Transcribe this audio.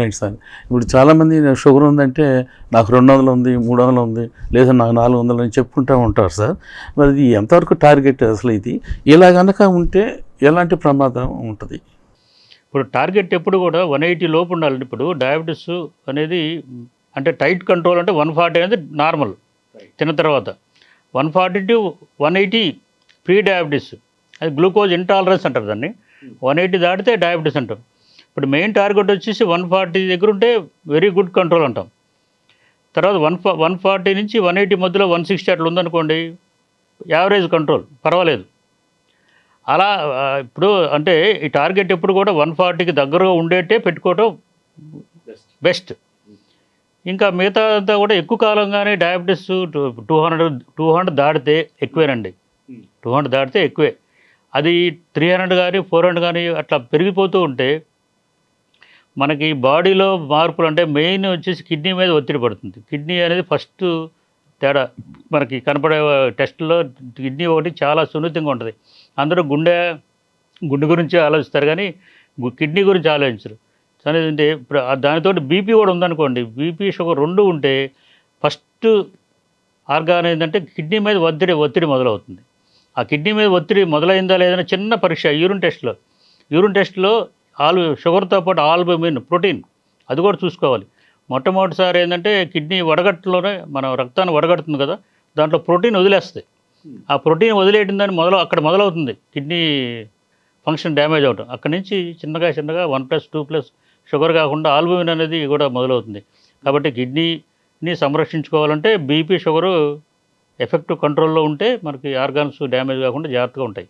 Right sir. ఇప్పుడు చాలామంది sugar ఉందంటే నాకు రెండు వందలు ఉంది మూడు వందలు ఉంది లేదా నాకు నాలుగు వందలు అని చెప్పుకుంటూ ఉంటారు సార్. మరి ఇది ఎంతవరకు టార్గెట్ అసలు ఇది? ఇలా కనుక ఉంటే ఎలాంటి ప్రమాదం ఉంటుంది? ఇప్పుడు టార్గెట్ ఎప్పుడు కూడా వన్ ఎయిటీ లోపు ఉండాలి ఇప్పుడు డయాబెటీస్ అనేది అంటే టైట్ కంట్రోల్ అంటే వన్ ఫార్టీ అనేది నార్మల్ తిన్న తర్వాత. One forty to one eighty pre diabetes. అది గ్లూకోజ్ ఇంటాలరెన్స్ అంటారు దాన్ని. వన్ ఎయిటీ దాటితే డయాబెటీస్ అంటాం ఇప్పుడు మెయిన్ టార్గెట్ వచ్చేసి వన్ ఫార్టీ దగ్గర ఉంటే వెరీ గుడ్ కంట్రోల్ అంటాం. తర్వాత వన్ ఫా వన్ ఫార్టీ నుంచి వన్ ఎయిటీ మధ్యలో వన్ సిక్స్టీ అట్లా ఉందనుకోండి యావరేజ్ కంట్రోల్ పర్వాలేదు. అలా ఇప్పుడు అంటే ఈ టార్గెట్ ఎప్పుడు కూడా వన్ ఫార్టీకి దగ్గరగా ఉండేటే పెట్టుకోవటం బెస్ట్. ఇంకా మిగతా అంతా కూడా ఎక్కువ కాలంగానే diabetes two hundred two hundred దాటితే ఎక్కువేనండి. టూ హండ్రెడ్ దాటితే ఎక్కువే. అది త్రీ హండ్రెడ్ కానీ ఫోర్ హండ్రెడ్ కానీ అట్లా పెరిగిపోతూ ఉంటే మనకి బాడీలో మార్పులు అంటే మెయిన్ వచ్చేసి కిడ్నీ మీద ఒత్తిడి పడుతుంది. కిడ్నీ అనేది ఫస్ట్ తేడా మనకి కనపడే టెస్ట్లో కిడ్నీ ఒకటి చాలా సున్నితంగా ఉంటుంది. అందరూ గుండె గుండె గురించి ఆలోచిస్తారు కానీ కిడ్నీ గురించి ఆలోచించరు. అంటే ఇప్పుడు దానితో బీపీ కూడా ఉందనుకోండి బీపీ షుగర్ రెండు ఉంటే ఫస్ట్ ఆర్గాన్ ఏంటంటే కిడ్నీ మీద ఒత్తిడి ఒత్తిడి మొదలవుతుంది. ఆ కిడ్నీ మీద ఒత్తిడి మొదలైందా లేదని చిన్న పరీక్ష యూరిన్ టెస్ట్లో. యూరిన్ టెస్ట్లో ఆల్ షుగర్తో పాటు ఆల్బమిన్ ప్రోటీన్ అది కూడా చూసుకోవాలి. మొట్టమొదటిసారి ఏంటంటే కిడ్నీ వడగట్టలోనే మన రక్తాన్ని వడగడుతుంది కదా దాంట్లో ప్రోటీన్ వదిలేస్తుంది ఆ ప్రోటీన్ వదిలేయడం దాన్ని మొదలు అక్కడ మొదలవుతుంది. కిడ్నీ ఫంక్షన్ డ్యామేజ్ అవటం అక్కడి నుంచి చిన్నగా చిన్నగా one plus two plus sugar కాకుండా ఆల్బమిన్ అనేది కూడా మొదలవుతుంది. కాబట్టి కిడ్నీని సంరక్షించుకోవాలంటే బీపీ షుగరు ఎఫెక్టివ్ కంట్రోల్లో ఉంటే మనకి ఆర్గాన్స్ డ్యామేజ్ కాకుండా జాగ్రత్తగా ఉంటాయి.